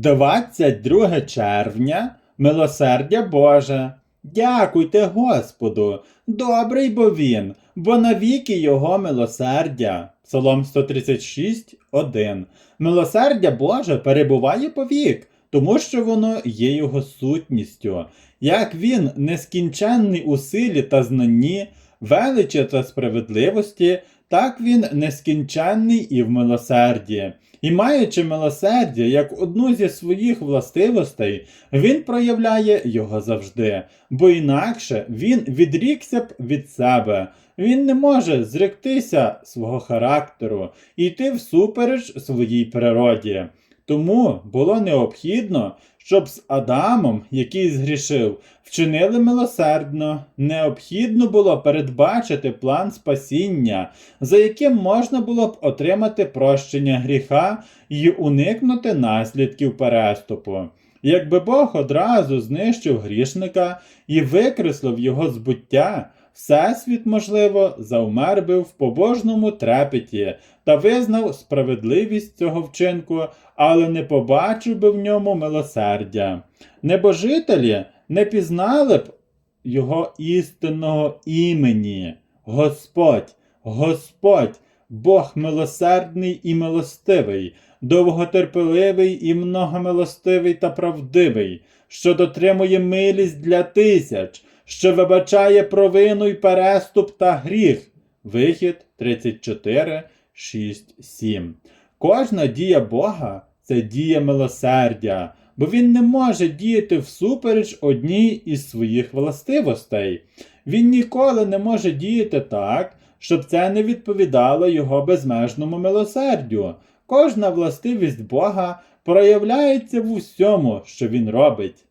22 червня, милосердя Боже. Дякуйте Господу, добрий бо він, бо навіки його милосердя. Псалом 136, 1. Милосердя Боже перебуває повік, тому що воно є його сутністю. Як він нескінченний у силі та знанні, величі та справедливості, так він нескінченний і в милосерді. І маючи милосердя як одну зі своїх властивостей, він проявляє його завжди, бо інакше він відрікся б від себе. Він не може зректися свого характеру і йти всупереч своїй природі. Тому було необхідно, щоб з Адамом, який згрішив, вчинили милосердно. Необхідно було передбачити план спасіння, за яким можна було б отримати прощення гріха і уникнути наслідків переступу. Якби Бог одразу знищив грішника і викреслив його збуття, Всесвіт, можливо, завмер би в побожному трепеті та визнав справедливість цього вчинку, але не побачив би в ньому милосердя. Небожителі не пізнали б його істинного імені. Господь, Господь, Бог милосердний і милостивий, довготерпеливий і многомилостивий та правдивий, що дотримує милість для тисяч, що вибачає провину й переступ та гріх. Вихід 34, 6, 7. Кожна дія Бога це дія милосердя, бо він не може діяти всупереч одній із своїх властивостей. Він ніколи не може діяти так, щоб це не відповідало його безмежному милосердю. Кожна властивість Бога проявляється в усьому, що він робить.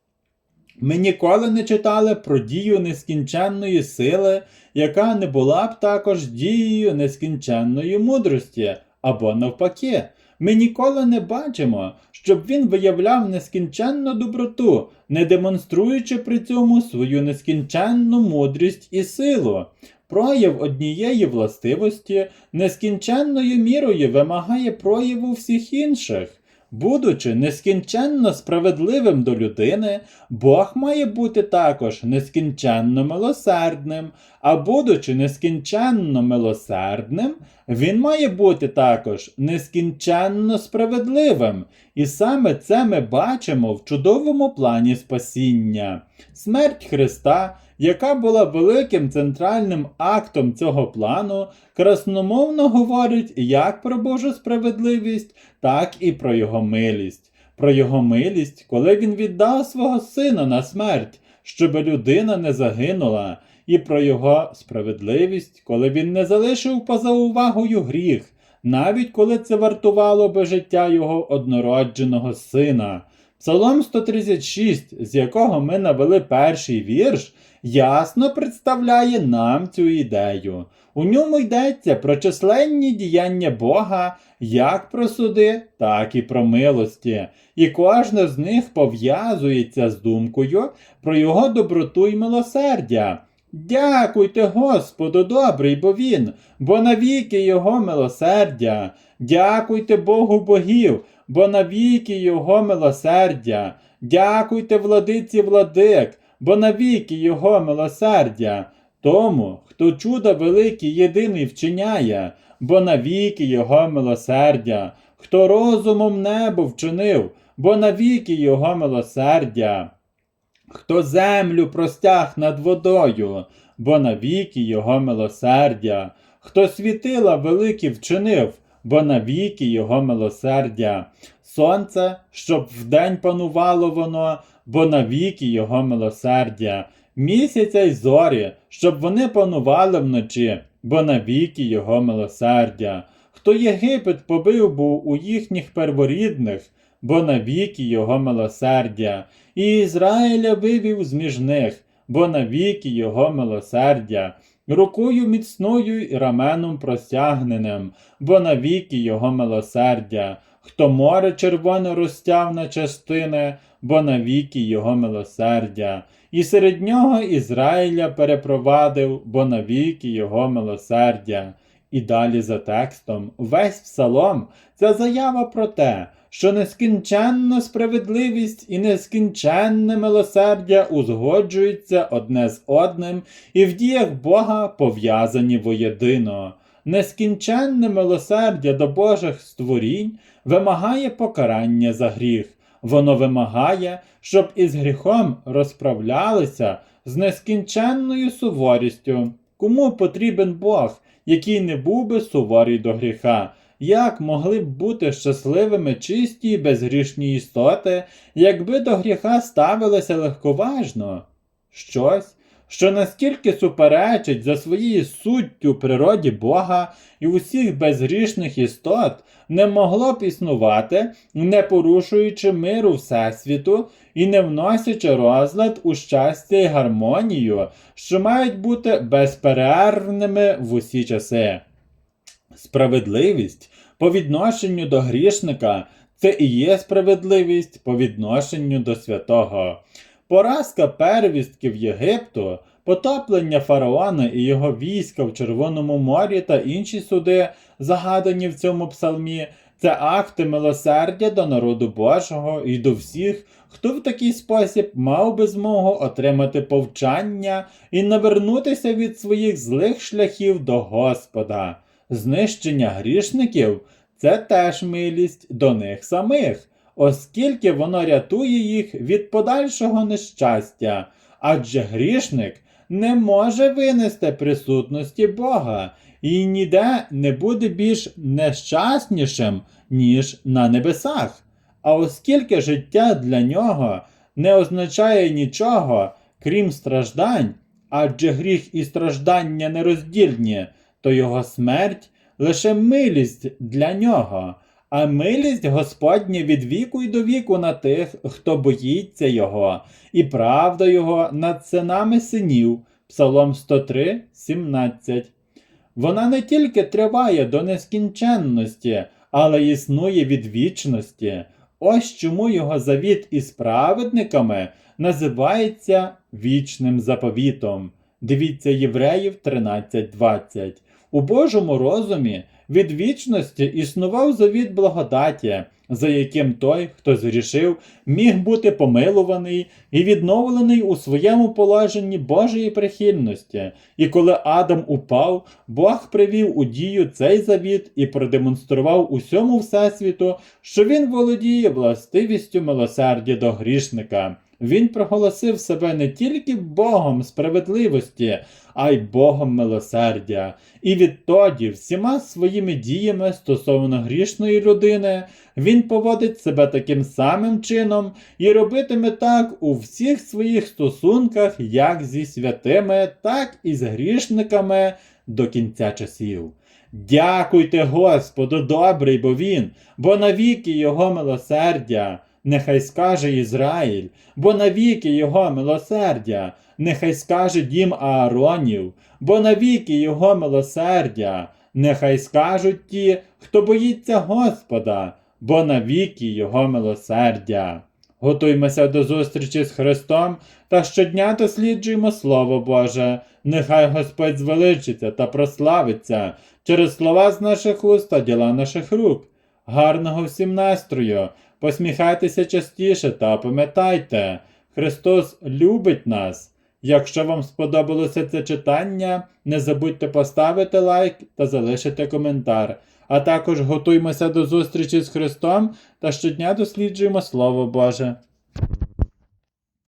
Ми ніколи не читали про дію нескінченної сили, яка не була б також дією нескінченної мудрості, або навпаки. Ми ніколи не бачимо, щоб він виявляв нескінченну доброту, не демонструючи при цьому свою нескінченну мудрість і силу. Прояв однієї властивості нескінченною мірою вимагає прояву всіх інших. Будучи нескінченно справедливим до людини, Бог має бути також нескінченно милосердним, а будучи нескінченно милосердним, він має бути також нескінченно справедливим. І саме це ми бачимо в чудовому плані спасіння. Смерть Христа, яка була великим центральним актом цього плану, красномовно говорить як про Божу справедливість, так і про його милість. Про його милість, коли він віддав свого сина на смерть, щоб людина не загинула, і про його справедливість, коли він не залишив поза увагою гріх, навіть коли це вартувало би життя його однородженого сина. Псалом 136, з якого ми навели перший вірш, ясно представляє нам цю ідею. У ньому йдеться про численні діяння Бога як про суди, так і про милості, і кожне з них пов'язується з думкою про його доброту й милосердя. Дякуйте Господу добрий, бо Він, бо навіки Його милосердя. Дякуйте Богу богів, бо навіки Його милосердя. Дякуйте владиці владик, бо навіки Його милосердя. Тому, хто чуда великі єдиний вчиняє, бо навіки Його милосердя, хто розумом небо вчинив, бо навіки Його милосердя. Хто землю простяг над водою, бо навіки його милосердя, хто світила великі вчинив, бо навіки його милосердя, сонце, щоб вдень панувало воно, бо навіки його милосердя, місяця й зорі, щоб вони панували вночі, бо навіки його милосердя. Хто Єгипет побив був у їхніх перворідних, бо навіки його милосердя, і Ізраїля вивів з між них, бо навіки його милосердя, рукою міцною і раменом простягненим, бо навіки його милосердя, хто море червоне розтяв на частини, бо навіки його милосердя, і серед нього Ізраїля перепровадив, бо навіки його милосердя. І далі за текстом, весь псалом це заява про те, що нескінченна справедливість і нескінченне милосердя узгоджуються одне з одним і в діях Бога пов'язані воєдино. Нескінченне милосердя до Божих створінь вимагає покарання за гріх. Воно вимагає, щоб із гріхом розправлялися з нескінченною суворістю. Кому потрібен Бог, який не був би суворий до гріха? Як могли б бути щасливими чисті і безгрішні істоти, якби до гріха ставилися легковажно? Щось, що настільки суперечить за своєю суттю природі Бога і усіх безгрішних істот, не могло б існувати, не порушуючи миру Всесвіту і не вносячи розлад у щастя і гармонію, що мають бути безперервними в усі часи. Справедливість по відношенню до грішника це і є справедливість по відношенню до святого. Поразка первістків Єгипту, потоплення фараона і його війська в Червоному морі та інші суди, загадані в цьому псалмі, це акти милосердя до народу Божого і до всіх, хто в такий спосіб мав би змогу отримати повчання і навернутися від своїх злих шляхів до Господа. Знищення грішників це теж милість до них самих, оскільки воно рятує їх від подальшого нещастя, адже грішник не може винести присутності Бога і ніде не буде більш нещаснішим, ніж на небесах. А оскільки життя для нього не означає нічого, крім страждань, адже гріх і страждання нероздільні, то його смерть лише милість для нього, а милість Господня від віку й до віку на тих, хто боїться Його, і правда Його над синами синів. Псалом 103, 17. Вона не тільки триває до нескінченності, але існує від вічності. Ось чому його завіт із праведниками називається вічним заповітом. Дивіться Євреїв 13.20. У Божому розумі від вічності існував завіт благодаті, за яким той, хто згрішив, міг бути помилуваний і відновлений у своєму положенні Божої прихильності. І коли Адам упав, Бог привів у дію цей завіт і продемонстрував усьому всесвіту, що він володіє властивістю милосердя до грішника. Він проголосив себе не тільки Богом справедливості, а й Богом милосердя. І відтоді всіма своїми діями стосовно грішної людини він поводить себе таким самим чином і робитиме так у всіх своїх стосунках, як зі святими, так і з грішниками до кінця часів. Дякуйте Господу, добрий, бо він, бо навіки його милосердя. Нехай скаже Ізраїль, бо навіки його милосердя, нехай скаже дім Ааронів, бо навіки його милосердя, нехай скажуть ті, хто боїться Господа, бо навіки його милосердя. Готуймося до зустрічі з Христом та щодня досліджуємо Слово Боже. Нехай Господь звеличиться та прославиться через слова з наших уст та діла наших рук. Гарного всім настрою! Посміхайтеся частіше та пам'ятайте, Христос любить нас. Якщо вам сподобалося це читання, не забудьте поставити лайк та залишити коментар. А також готуймося до зустрічі з Христом та щодня досліджуємо Слово Боже.